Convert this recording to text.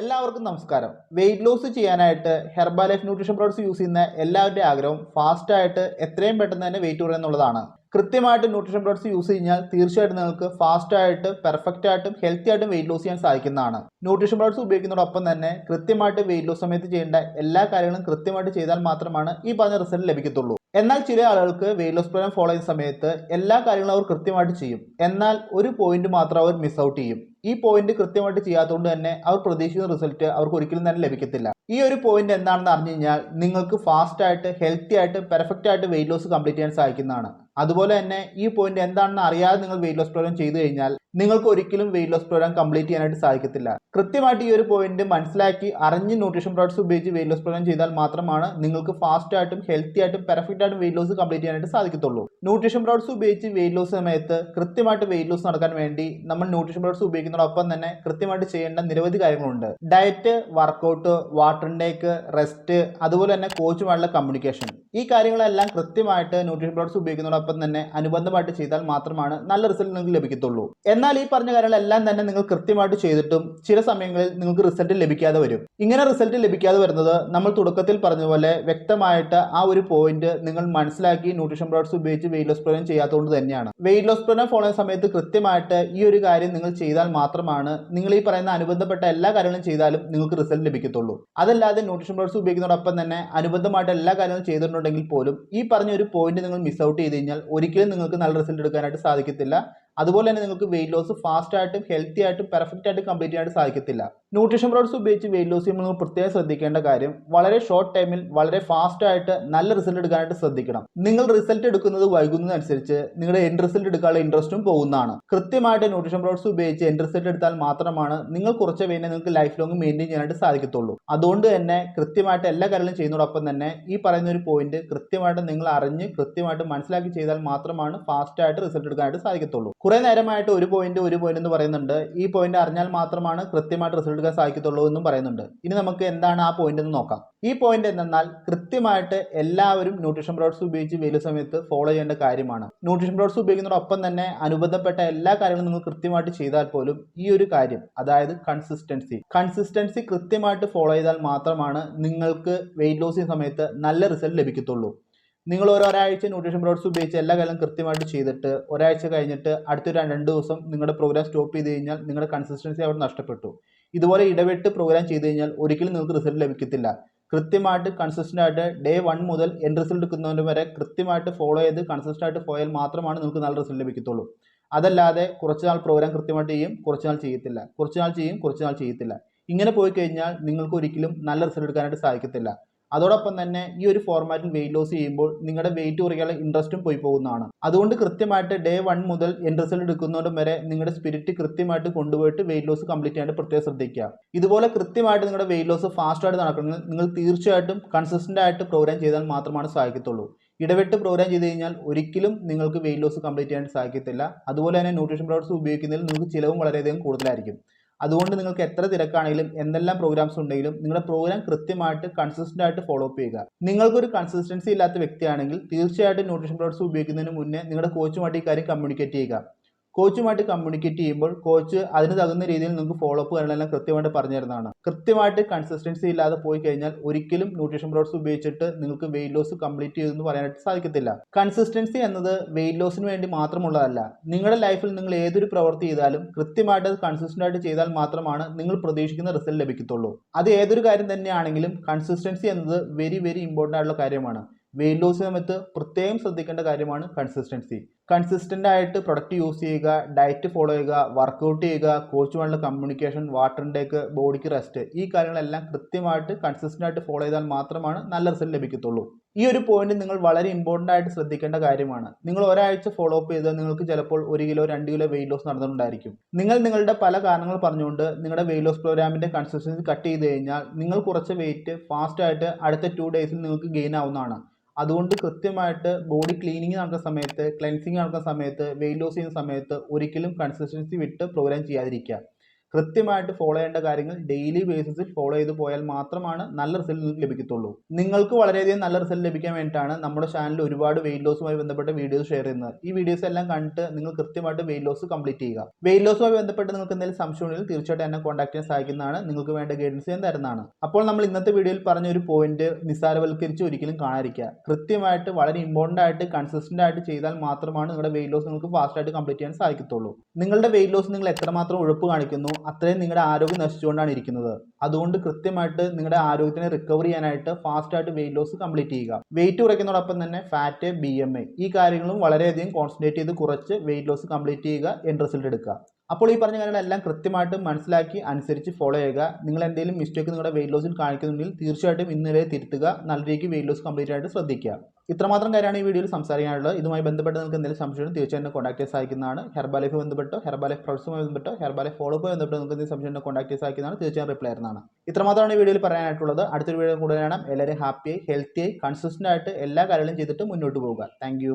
എല്ലാവർക്കും നമസ്കാരം. Weight loss ചെയ്യാനായിട്ട് Herbalife nutrition products use ചെയ്യുന്ന എല്ലാവരുടെയും ആഗ്രഹം ഫാസ്റ്റായിട്ട് എത്രയും പെട്ടെന്ന് തന്നെ വെയിറ്റ് കുറയുക എന്നുള്ളതാണ്. കൃത്യമായിട്ട് ന്യൂട്രീഷൻ പ്രോഡക്ട്സ് യൂസ് കഴിഞ്ഞാൽ തീർച്ചയായിട്ടും നിങ്ങൾക്ക് ഫാസ്റ്റ് ആയിട്ട് പെർഫെക്റ്റ് ആയിട്ടും ഹെൽത്തി ആയിട്ടും വെയിറ്റ് ലോസ് ചെയ്യാൻ സാധിക്കുന്നതാണ്. ന്യൂട്രീഷൻ പ്രോഡക്ട്സ് ഉപയോഗിക്കുന്നതോടൊപ്പം തന്നെ കൃത്യമായിട്ട് വെയിറ്റ് ലോസ് സമയത്ത് ചെയ്യേണ്ട എല്ലാ കാര്യങ്ങളും കൃത്യമായിട്ട് ചെയ്താൽ മാത്രമാണ് ഈ പറഞ്ഞ റിസൾട്ട് ലഭിക്കത്തുള്ളൂ. എന്നാൽ ചില ആളുകൾക്ക് വെയിറ്റ് ലോസ് പ്രോഗ്രാം ഫോളോ ചെയ്യുന്ന സമയത്ത് എല്ലാ കാര്യങ്ങളും അവർ കൃത്യമായിട്ട് ചെയ്യും. എന്നാൽ ഒരു പോയിന്റ് മാത്രം അവർ മിസ് ഔട്ട് ചെയ്യും. ഈ പോയിന്റ് കൃത്യമായിട്ട് ചെയ്യാത്തതുകൊണ്ട് തന്നെ അവർ പ്രതീക്ഷിക്കുന്ന റിസൾട്ട് അവർക്ക് ഒരിക്കലും തന്നെ ലഭിക്കത്തില്ല. ഈ ഒരു പോയിന്റ് എന്താണെന്ന് അറിഞ്ഞു കഴിഞ്ഞാൽ നിങ്ങൾക്ക് ഫാസ്റ്റ് ആയിട്ട് ഹെൽത്തി ആയിട്ട് പെർഫെക്റ്റ് ആയിട്ട് വെയിറ്റ് ലോസ് കംപ്ലീറ്റ് ചെയ്യാൻ സാധിക്കുന്നതാണ്. അതുപോലെ തന്നെ ഈ പോയിന്റ് എന്താണെന്ന് അറിയാതെ നിങ്ങൾ വെയിറ്റ് ലോസ് പ്രോഗ്രാം ചെയ്തു കഴിഞ്ഞാൽ നിങ്ങൾക്ക് ഒരിക്കലും വെയിറ്റ് ലോസ് പ്രോഗ്രാം കംപ്ലീറ്റ് ചെയ്യാനായിട്ട് സാധിക്കത്തില്ല. കൃത്യമായിട്ട് ഈ ഒരു പോയിന്റ് മനസ്സിലാക്കി അറിഞ്ഞ് ന്യൂട്രീഷൻ പ്രോഡക്ട്സ് ഉപയോഗിച്ച് വെയിറ്റ് ലോസ് പ്രോഗ്രാം ചെയ്താൽ മാത്രമാണ് നിങ്ങൾക്ക് ഫാസ്റ്റ് ആയിട്ടും ഹെൽത്തി ആയിട്ടും പെർഫെക്റ്റ് ആയിട്ടും വെയിറ്റ് ലോസ് കംപ്ലീറ്റ് ചെയ്യാനായിട്ട് സാധിക്കത്തുള്ളൂ. ന്യൂട്രീഷൻ പ്രോഡക്ട്സ് ഉപയോഗിച്ച് വെയിറ്റ് ലോസ് സമയത്ത് കൃത്യമായിട്ട് വെയിറ്റ് ലോസ് നടക്കാൻ വേണ്ടി നമ്മൾ ന്യൂട്രീഷൻ പ്രോഡക്ട്സ് ഉപയോഗിക്കുന്നതോടൊപ്പം തന്നെ കൃത്യമായിട്ട് ചെയ്യേണ്ട നിരവധി കാര്യങ്ങളുണ്ട്. Diet workout water intake rest അതുപോലെ തന്നെ കോച്ചുമായുള്ള കമ്മ്യൂണിക്കേഷൻ ഈ കാര്യങ്ങളെല്ലാം കൃത്യമായിട്ട് ന്യൂട്രീഷൻ പ്രോഡക്ട്സ് ഉപയോഗിക്കുന്നതോടൊപ്പം തന്നെ അനുബന്ധമായിട്ട് ചെയ്താൽ മാത്രമാണ് നല്ല റിസൾട്ട് നിങ്ങൾക്ക് ലഭിക്കത്തുള്ളൂ. എന്നാൽ ഈ പറഞ്ഞ കാര്യങ്ങളെല്ലാം തന്നെ നിങ്ങൾ കൃത്യമായിട്ട് ചെയ്തിട്ടും ചില സമയങ്ങളിൽ നിങ്ങൾക്ക് റിസൾട്ട് ലഭിക്കാതെ വരും. ഇങ്ങനെ റിസൾട്ട് ലഭിക്കാതെ വരുന്നത് നമ്മൾ തുടക്കത്തിൽ പറഞ്ഞതുപോലെ പോലെ വ്യക്തമായിട്ട് ആ ഒരു പോയിന്റ് നിങ്ങൾ മനസ്സിലാക്കി ന്യൂട്രീഷൻ പ്രോഡക്ട്സ് ഉപയോഗിച്ച് വെയിറ്റ് ലോസ് പ്രോഗ്രാം ചെയ്യാത്തതുകൊണ്ട് തന്നെയാണ്. വെയിറ്റ് ലോസ് പ്രോഗ്രാം ഫോളോ ചെയ്യുന്ന സമയത്ത് കൃത്യമായിട്ട് ഈ ഒരു കാര്യം നിങ്ങൾ ചെയ്താൽ മാത്രമാണ് നിങ്ങൾ ഈ പറയുന്ന അനുബന്ധപ്പെട്ട എല്ലാ കാര്യങ്ങളും ചെയ്താലും നിങ്ങൾക്ക് റിസൾട്ട് ലഭിക്കത്തുള്ളൂ. അതല്ലാതെ ന്യൂട്രീഷൻ പ്രോഡക്ട്സ് ഉപയോഗിക്കുന്നതോടൊപ്പം തന്നെ അനുബന്ധമായിട്ട് എല്ലാ കാര്യങ്ങളും ചെയ്തിട്ടുണ്ടെങ്കിൽ പോലും ഈ പറഞ്ഞ ഒരു പോയിന്റ് നിങ്ങൾ മിസ് ഔട്ട് ചെയ്ത് കഴിഞ്ഞാൽ ഒരിക്കലും നിങ്ങൾക്ക് നല്ല റിസൾട്ട് എടുക്കാനായിട്ട് സാധിക്കത്തില്ല. അതുപോലെ തന്നെ നിങ്ങൾക്ക് വെയിറ്റ് ലോസ് ഫാസ്റ്റ് ആയിട്ടും ഹെൽത്തി ആയിട്ടും പെർഫെക്റ്റ് ആയിട്ട് കംപ്ലീറ്റ് ചെയ്യാനായിട്ട് സാധിക്കത്തില്ല. ന്യൂട്രീഷൻ പ്രോഡക്ട്സ് ഉപയോഗിച്ച് വെയിറ്റ് ലോസ് ചെയ്യുമ്പോൾ നിങ്ങൾ പ്രത്യേകം ശ്രദ്ധിക്കേണ്ട കാര്യം വളരെ ഷോർട്ട് ടൈമിൽ വളരെ ഫാസ്റ്റ് ആയിട്ട് നല്ല റിസൾട്ട് എടുക്കാനായിട്ട് ശ്രദ്ധിക്കണം. നിങ്ങൾ റിസൾട്ട് എടുക്കുന്നത് വൈകുന്നതനുസരിച്ച് നിങ്ങളുടെ എൻഡ് റിസൾട്ട് എടുക്കാനുള്ള ഇൻട്രസ്റ്റും പോകുന്നതാണ്. കൃത്യമായിട്ട് ന്യൂട്രീഷൻ പ്രോഡക്ട്സ് ഉപയോഗിച്ച് എൻഡ് റിസൾട്ട് എടുത്താൽ മാത്രമാണ് നിങ്ങൾ കുറച്ച് വെയിനെ നിങ്ങൾക്ക് ലൈഫ് ലോങ് മെയിന്റെയിൻ ചെയ്യാനായിട്ട് സാധിക്കത്തുള്ളൂ. അതുകൊണ്ട് തന്നെ കൃത്യമായിട്ട് എല്ലാ കാര്യങ്ങളും ചെയ്യുന്നതോടൊപ്പം തന്നെ ഈ പറയുന്ന ഒരു പോയിന്റ് കൃത്യമായിട്ട് നിങ്ങൾ അറിഞ്ഞ് കൃത്യമായിട്ട് മനസ്സിലാക്കി ചെയ്താൽ മാത്രമാണ് ഫാസ്റ്റ് ആയിട്ട് റിസൾട്ട് എടുക്കാനായിട്ട് സാധിക്കത്തുള്ളൂ. കുറെ നേരമായിട്ട് ഒരു പോയിന്റ് ഒരു പോയിന്റ് എന്ന് പറയുന്നുണ്ട്. ഈ പോയിന്റ് അറിഞ്ഞാൽ മാത്രമാണ് കൃത്യമായിട്ട് റിസൾട്ട് എടുക്കാൻ സാധിക്കത്തുള്ളൂ എന്നും പറയുന്നുണ്ട്. ഇനി നമുക്ക് എന്താണ് ആ പോയിന്റ് എന്ന് നോക്കാം. ഈ പോയിന്റ് എന്തെന്നാൽ കൃത്യമായിട്ട് എല്ലാവരും ന്യൂട്രീഷൻ പ്രോഡക്ട്സ് ഉപയോഗിച്ച് വലിയ സമയത്ത് ഫോളോ ചെയ്യേണ്ട കാര്യമാണ്. ന്യൂട്രീഷൻ പ്രോഡക്ട്സ് ഉപയോഗിക്കുന്നതോടൊപ്പം തന്നെ അനുബന്ധപ്പെട്ട എല്ലാ കാര്യങ്ങളും നിങ്ങൾ കൃത്യമായിട്ട് ചെയ്താൽ പോലും ഈ ഒരു കാര്യം അതായത് കൺസിസ്റ്റൻസി കൺസിസ്റ്റൻസി കൃത്യമായിട്ട് ഫോളോ ചെയ്താൽ മാത്രമാണ് നിങ്ങൾക്ക് വെയിറ്റ് ലോസ് ചെയ്യുന്ന സമയത്ത് നല്ല റിസൾട്ട് ലഭിക്കത്തുള്ളൂ. നിങ്ങൾ ഒരാഴ്ച ന്യൂട്രീഷൻ പ്രോഡക്ട്സ് ഉപയോഗിച്ച് എല്ലാ കാര്യം കൃത്യമായിട്ട് ചെയ്തിട്ട് ഒരാഴ്ച കഴിഞ്ഞിട്ട് അടുത്തൊരു രണ്ട് ദിവസം നിങ്ങളുടെ പ്രോഗ്രാം സ്റ്റോപ്പ് ചെയ്ത് കഴിഞ്ഞാൽ നിങ്ങളുടെ കൺസിസ്റ്റൻസി അവിടെ നഷ്ടപ്പെട്ടു. ഇതുപോലെ ഇടവിട്ട് പ്രോഗ്രാം ചെയ്ത് കഴിഞ്ഞാൽ ഒരിക്കലും നിങ്ങൾക്ക് റിസൾട്ട് ലഭിക്കത്തില്ല. കൃത്യമായിട്ട് കൺസിസ്റ്റന്റ് ആയിട്ട് ഡേ വൺ മുതൽ എൻ റിസൾട്ട് എടുക്കുന്നതിന് വരെ കൃത്യമായിട്ട് ഫോളോ ചെയ്ത് കൺസിസ്റ്റന്റ് ആയിട്ട് പോയാൽ മാത്രമാണ് നിങ്ങൾക്ക് നല്ല റിസൾട്ട് ലഭിക്കത്തുള്ളൂ. അതല്ലാതെ കുറച്ച് നാൾ പ്രോഗ്രാം കൃത്യമായിട്ട് ചെയ്യും കുറച്ച് നാൾ ചെയ്യത്തില്ല. കുറച്ച് നാൾ ചെയ്യും കുറച്ച് നാൾ ചെയ്യത്തില്ല. ഇങ്ങനെ പോയി കഴിഞ്ഞാൽ നിങ്ങൾക്ക് ഒരിക്കലും നല്ല റിസൾട്ട് എടുക്കാനായിട്ട് സാധിക്കത്തില്ല. അതോടൊപ്പം തന്നെ ഈ ഒരു ഫോർമാറ്റിൽ വെയിറ്റ് ലോസ് ചെയ്യുമ്പോൾ നിങ്ങളുടെ വെയിറ്റ് കുറയ്ക്കാനുള്ള ഇൻട്രസ്റ്റും പോയി പോകുന്നതാണ്. അതുകൊണ്ട് കൃത്യമായിട്ട് ഡേ വൺ മുതൽ എൻഡ് റിസൾട്ട് എടുക്കുന്നതും വരെ നിങ്ങളുടെ സ്പിരിറ്റ് കൃത്യമായിട്ട് കൊണ്ടുപോയിട്ട് വെയിറ്റ് ലോസ് കംപ്ലീറ്റ് ചെയ്യാനായിട്ട് പ്രത്യേകം ശ്രദ്ധിക്കുക. ഇതുപോലെ കൃത്യമായിട്ട് നിങ്ങളുടെ വെയിറ്റ് ലോസ് ഫാസ്റ്റ് ആയിട്ട് നടക്കണമെങ്കിൽ നിങ്ങൾ തീർച്ചയായിട്ടും കൺസിസ്റ്റന്റ് ആയിട്ട് പ്രോഗ്രാം ചെയ്താൽ മാത്രമാണ് സാധിക്കത്തുള്ളൂ. ഇടവിട്ട് പ്രോഗ്രാം ചെയ്ത് കഴിഞ്ഞാൽ ഒരിക്കലും നിങ്ങൾക്ക് വെയിറ്റ് ലോസ് കംപ്ലീറ്റ് ചെയ്യാൻ സാധിക്കത്തില്ല. അതുപോലെ തന്നെ ന്യൂട്രീഷൻ പ്രോഡക്ട്സ് ഉപയോഗിക്കുന്നതിൽ നിങ്ങൾക്ക് ചിലവും വളരെയധികം കൂടുതലായിരിക്കും. അതുകൊണ്ട് നിങ്ങൾക്ക് എത്ര തിരക്കാണെങ്കിലും എന്തെല്ലാം പ്രോഗ്രാംസ് ഉണ്ടെങ്കിലും നിങ്ങളുടെ പ്രോഗ്രാം കൃത്യമായിട്ട് കൺസിസ്റ്റന്റ് ആയിട്ട് ഫോളോ അപ്പ് ചെയ്യുക. നിങ്ങൾക്കൊരു കൺസിസ്റ്റൻസി ഇല്ലാത്ത വ്യക്തിയാണെങ്കിൽ തീർച്ചയായിട്ടും ന്യൂട്രീഷൻ പ്രോഡക്ട്സ് ഉപയോഗിക്കുന്നതിന് മുന്നേ നിങ്ങളുടെ കോച്ചുമായിട്ട് ഈ കാര്യം കമ്മ്യൂണിക്കേറ്റ് ചെയ്യുക. കോച്ചുമായിട്ട് കമ്മ്യൂണിക്കേറ്റ് ചെയ്യുമ്പോൾ കോച്ച് അതിന് തകുന്ന രീതിയിൽ നിങ്ങൾക്ക് ഫോളോ അപ്പ് കാര്യങ്ങളെല്ലാം കൃത്യമായിട്ട് പറഞ്ഞു തരുന്നതാണ് കൃത്യമായിട്ട് കൺസിസ്റ്റൻസി ഇല്ലാതെ പോയി കഴിഞ്ഞാൽ ഒരിക്കലും ന്യൂട്രീഷൻ പ്രോഡക്ട്സ് ഉപയോഗിച്ചിട്ട് നിങ്ങൾക്ക് വെയിറ്റ് ലോസ് കംപ്ലീറ്റ് ചെയ്തെന്ന് പറയാനായിട്ട് സാധിക്കത്തില്ല. കൺസിസ്റ്റൻസി എന്നത് വെയിറ്റ് ലോസിന് വേണ്ടി മാത്രമുള്ളതല്ല. നിങ്ങളുടെ ലൈഫിൽ നിങ്ങൾ ഏതൊരു പ്രവൃത്തി ചെയ്താലും കൃത്യമായിട്ട് കൺസിസ്റ്റന്റ് ആയിട്ട് ചെയ്താൽ മാത്രമാണ് നിങ്ങൾ പ്രതീക്ഷിക്കുന്ന റിസൾട്ട് ലഭിക്കത്തുള്ളൂ. അത് ഏതൊരു കാര്യം തന്നെയാണെങ്കിലും കൺസിസ്റ്റൻസി എന്നത് വെരി വെരി ഇമ്പോർട്ടന്റ് ആയിട്ടുള്ള കാര്യമാണ്. വെയിറ്റ് ലോസ് സമയത്ത് പ്രത്യേകം ശ്രദ്ധിക്കേണ്ട കാര്യമാണ് കൺസിസ്റ്റൻസി കൺസിസ്റ്റന്റ് ആയിട്ട് പ്രൊഡക്റ്റ് യൂസ് ചെയ്യുക ഡയറ്റ് ഫോളോ ചെയ്യുക വർക്കൗട്ട് ചെയ്യുക കോച്ചുമായുള്ള കമ്മ്യൂണിക്കേഷൻ വാട്ടർ ഇൻടേക്ക് ബോഡിക്ക് റെസ്റ്റ് ഈ കാര്യങ്ങളെല്ലാം കൃത്യമായിട്ട് കൺസിസ്റ്റന്റ് ആയിട്ട് ഫോളോ ചെയ്താൽ മാത്രമാണ് നല്ല റിസൾട്ട് ലഭിക്കത്തുള്ളൂ. ഈ ഒരു പോയിന്റ് നിങ്ങൾ വളരെ ഇമ്പോർട്ടന്റ് ആയിട്ട് ശ്രദ്ധിക്കേണ്ട കാര്യമാണ്. നിങ്ങൾ ഒരാഴ്ച ഫോളോ അപ്പ് ചെയ്ത് നിങ്ങൾക്ക് ചിലപ്പോൾ ഒരു കിലോ രണ്ട് കിലോ വെയിറ്റ് ലോസ് നടന്നിട്ടുണ്ടായിരിക്കും. നിങ്ങൾ നിങ്ങളുടെ പല കാരണങ്ങൾ പറഞ്ഞുകൊണ്ട് നിങ്ങളുടെ വെയിറ്റ് ലോസ് പ്രോഗ്രാമിന്റെ കൺസിസ്റ്റൻസി കട്ട് ചെയ്ത് കഴിഞ്ഞാൽ നിങ്ങൾ കുറച്ച് വെയിറ്റ് ഫാസ്റ്റ് ആയിട്ട് അടുത്ത ടു ഡേയ്സിൽ നിങ്ങൾക്ക് ഗെയിൻ ആവുന്നതാണ്. അതുകൊണ്ട് കൃത്യമായിട്ട് ബോഡി ക്ലീനിങ് നടക്കുന്ന സമയത്ത് ക്ലെൻസിങ് നടക്കുന്ന സമയത്ത് വെയിറ്റ് ലോസ് ചെയ്യുന്ന സമയത്ത് ഒരിക്കലും കൺസിസ്റ്റൻസി വിട്ട് പ്രോഗ്രാം ചെയ്യാതിരിക്കുക. കൃത്യമായിട്ട് ഫോളോ ചെയ്യേണ്ട കാര്യങ്ങൾ ഡെയിലി ബേസിസിൽ ഫോളോ ചെയ്ത് പോയാൽ മാത്രമാണ് നല്ല റിസൾട്ട് ലഭിക്കത്തുള്ളൂ. നിങ്ങൾക്ക് വളരെയധികം നല്ല റിസൾട്ട് ലഭിക്കാൻ വേണ്ടിയിട്ടാണ് നമ്മുടെ ചാനലിൽ ഒരുപാട് വെയിറ്റ് ലോസുമായി ബന്ധപ്പെട്ട വീഡിയോസ് ഷെയർ ചെയ്യുന്നത്. ഈ വീഡിയോസ് എല്ലാം കണ്ടിട്ട് നിങ്ങൾ കൃത്യമായിട്ട് വെയിറ്റ് ലോസ് കംപ്ലീറ്റ് ചെയ്യുക. വെയിറ്റ് ലോസുമായി ബന്ധപ്പെട്ട് നിങ്ങൾക്ക് എന്തെങ്കിലും സംശയം ഉണ്ടെങ്കിൽ തീർച്ചയായിട്ടും എന്നെ കോൺടാക്ട് ചെയ്യാൻ സാധിക്കുന്നതാണ് നിങ്ങൾക്ക് വേണ്ട ഗൈഡൻസ് ഞാൻ തരുന്നതാണ്. അപ്പോൾ നമ്മൾ ഇന്നത്തെ വീഡിയോയിൽ പറഞ്ഞ ഒരു പോയിന്റ് നിസ്സാരവൽക്കരിച്ച് ഒരിക്കലും കാണാതിരിക്കുക. കൃത്യമായിട്ട് വളരെ ഇമ്പോർട്ടന്റ് ആയിട്ട് കൺസിസ്റ്റന്റ് ആയിട്ട് ചെയ്താൽ മാത്രമാണ് നിങ്ങളുടെ വെയിറ്റ് ലോസ് നിങ്ങൾക്ക് ഫാസ്റ്റ് ആയിട്ട് കംപ്ലീറ്റ് ചെയ്യാൻ സാധിക്കത്തുള്ളൂ. നിങ്ങളുടെ വെയിറ്റ് ലോസ് നിങ്ങൾ എത്രമാത്രം ഉഴപ്പ് കാണിക്കുന്നു അത്രയും നിങ്ങളുടെ ആരോഗ്യം നശിച്ചുകൊണ്ടാണ് ഇരിക്കുന്നത്. അതുകൊണ്ട് കൃത്യമായിട്ട് നിങ്ങളുടെ ആരോഗ്യത്തിനെ റിക്കവർ ചെയ്യാനായിട്ട് ഫാസ്റ്റായിട്ട് വെയിറ്റ് ലോസ് കംപ്ലീറ്റ് ചെയ്യുക. വെയിറ്റ് കുറയ്ക്കുന്നതോടൊപ്പം തന്നെ ഫാറ്റ് ബി എം ഈ കാര്യങ്ങളും വളരെയധികം കോൺസെൻട്രേറ്റ് ചെയ്ത് കുറച്ച് വെയിറ്റ് ലോസ് കംപ്ലീറ്റ് ചെയ്യുക എൻ റിസൾട്ട് എടുക്കുക. അപ്പോൾ ഈ പറഞ്ഞ കാര്യങ്ങളെല്ലാം കൃത്യമായിട്ട് മനസ്സിലാക്കി അനുസരിച്ച് ഫോളോ ചെയ്യുക. നിങ്ങൾ എന്തെങ്കിലും മിസ്റ്റേക്ക് നിങ്ങളുടെ വെയിറ്റ് ലോസിൽ കാണിക്കുന്നുണ്ടെങ്കിൽ തീർച്ചയായിട്ടും ഇന്ന് വരെ തിരുത്തുക. നല്ല രീതിക്ക് വെയിറ്റ് ലോസ് കംപ്ലീറ്റ് ആയിട്ട് ശ്രദ്ധിക്കുക. ഇത്രമാത്രം കാര്യമാണ് ഈ വീഡിയോയിൽ സംസാരിക്കാനുള്ളത്. ഇതുമായി ബന്ധപ്പെട്ട് നിങ്ങൾക്ക് എന്തെങ്കിലും സംശയം തീർച്ചയായിട്ടും കോൺടാക്ട് ചെയ്യാൻ സാധിക്കുന്നതാണ് ഹെർബാലൈഫ് ബന്ധപ്പെട്ടോ ഹെർബാലൈഫ് പ്രൊഡക്ട്സുമായി ബന്ധപ്പെട്ടോ ഹെർബാലൈഫ് ഫോളോ അപ്പ് ബന്ധപ്പെട്ടോ നിങ്ങൾക്ക് എന്തെങ്കിലും സംശയം കോൺടാക്ട് ചെയ്യാൻ സാധിക്കുന്നതാണ് തീർച്ചയായും റിപ്ലൈ ആയിരുന്നതാണ് ഇത്രമാത്രമാണ് ഈ വീഡിയോയിൽ പറയാനായിട്ടുള്ളത്. അടുത്തൊരു വീഡിയോ കൂടുതലാണ് എല്ലാവരും ഹാപ്പിയായി ഹെൽത്തിയായി കൺസിസ്റ്റന്റ് ആയിട്ട് എല്ലാ കാര്യങ്ങളും ചെയ്തിട്ട് മുന്നോട്ട് പോവുക. താങ്ക്